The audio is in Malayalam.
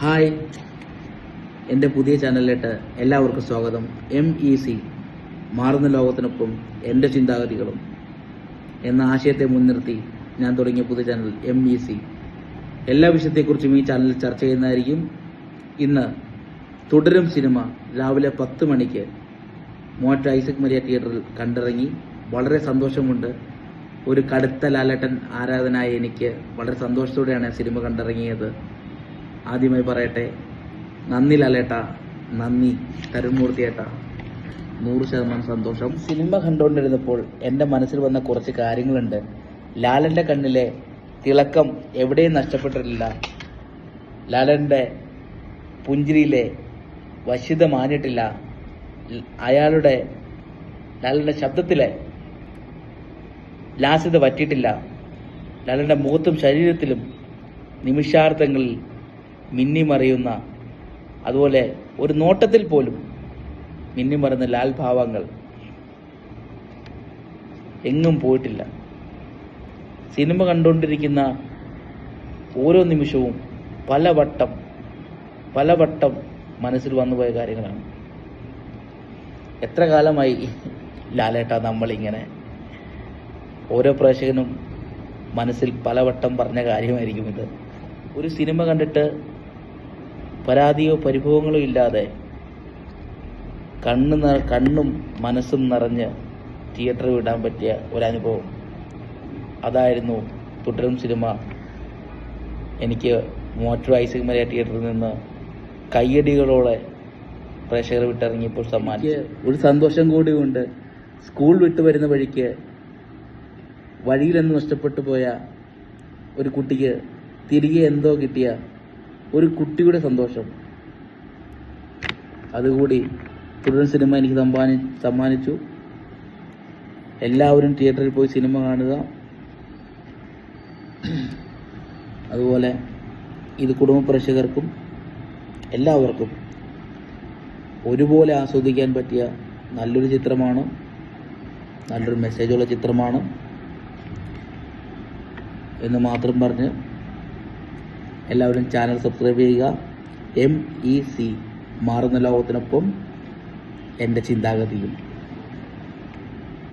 ഹായ്. എന്റെ പുതിയ ചാനലിലേക്ക് എല്ലാവർക്കും സ്വാഗതം. എം ഇ സി മാറുന്ന ലോകത്തിനൊപ്പം എന്റെ ചിന്താഗതികളും. എന്ന ആശയത്തെ മുൻനിർത്തി ഞാൻ തുടങ്ങിയ പുതിയ ചാനൽ എം ഇ സി. എല്ലാ വിഷയത്തെക്കുറിച്ചും ഈ ചാനലിൽ ചർച്ച ചെയ്യുന്നതായിരിക്കും. ഇന്ന് തുടരും സിനിമ രാവിലെ പത്ത് മണിക്ക് മോറ്റ ഐസക് മരിയ തിയേറ്ററിൽ കണ്ടിറങ്ങി. വളരെ സന്തോഷമുണ്ട്. ഒരു കടുത്ത ലാലേട്ടൻ ആരാധനായ എനിക്ക് വളരെ സന്തോഷത്തോടെയാണ് സിനിമ കണ്ടിറങ്ങിയത്. ആദ്യമായി പറയട്ടെ. നന്ദി ലാലേട്ട. നന്ദി. തരുൺമൂർത്തിയേട്ട നൂറ് ശതമാനം സന്തോഷം. സിനിമ കണ്ടുകൊണ്ടിരുന്നപ്പോൾ എന്റെ മനസ്സിൽ വന്ന കുറച്ച് കാര്യങ്ങളുണ്ട്. ലാലന്റെ കണ്ണിലെ തിളക്കം എവിടെയും നഷ്ടപ്പെട്ടിട്ടില്ല. ലാലന്റെ പുഞ്ചിരിയിലെ വശ്യത മാഞ്ഞിട്ടില്ല. അയാളുടെ ലാലന്റെ ശബ്ദത്തിലെ ലാസ്യത പറ്റിയിട്ടില്ല ലാലന്റെ മുഖത്തും ശരീരത്തിലും നിമിഷാർത്ഥങ്ങളിൽ മിന്നിമറിയുന്ന അതുപോലെ ഒരു നോട്ടത്തിൽ പോലും മിന്നിമറുന്ന ലാൽഭാവങ്ങൾ എങ്ങും പോയിട്ടില്ല. സിനിമ കണ്ടുകൊണ്ടിരിക്കുന്ന ഓരോ നിമിഷവും പലവട്ടം പലവട്ടം മനസ്സിൽ വന്നുപോയ കാര്യങ്ങളാണ്. എത്ര കാലമായി ലാലേട്ട നമ്മളിങ്ങനെ ഓരോ പ്രേക്ഷകനും മനസ്സിൽ പലവട്ടം പറഞ്ഞ കാര്യമായിരിക്കും ഇത്. ഒരു സിനിമ കണ്ടിട്ട് പരാതിയോ പരിഭവങ്ങളോ ഇല്ലാതെ കണ്ണ് കണ്ണും മനസ്സും നിറഞ്ഞ് തിയേറ്ററിൽ വിടാൻ പറ്റിയ ഒരനുഭവം. അതായിരുന്നു തുടരും സിനിമ. എനിക്ക് മോറ്റർ ഐസക് തിയേറ്ററിൽ നിന്ന് കയ്യടികളോടെ പ്രേക്ഷകർ വിട്ടിറങ്ങിയപ്പോൾ സമ്മാനിച്ചു. ഒരു സന്തോഷം കൂടിയുണ്ട് സ്കൂൾ വിട്ടു വരുന്ന വഴിക്ക് വഴിയിലെന്ന് നഷ്ടപ്പെട്ടു പോയ ഒരു കുട്ടിക്ക് തിരികെ എന്തോ കിട്ടിയ ഒരു കുട്ടിയുടെ സന്തോഷം. അതുകൂടി പുതിയ സിനിമ എനിക്ക് സമ്മാനി സമ്മാനിച്ചു. എല്ലാവരും തിയേറ്ററിൽ പോയി സിനിമ കാണുക. അതുപോലെ ഇത് കുടുംബ പ്രേക്ഷകർക്കും എല്ലാവർക്കും ഒരുപോലെ ആസ്വദിക്കാൻ പറ്റിയ നല്ലൊരു ചിത്രമാണ്. നല്ലൊരു മെസ്സേജുള്ള ചിത്രമാണ്. എന്ന് മാത്രം പറഞ്ഞ് എല്ലാവരും ചാനൽ സബ്സ്ക്രൈബ് ചെയ്യുക. എം ഇ സി മാറുന്ന ലോകത്തിനൊപ്പം എന്റെ ചിന്താഗതിയും.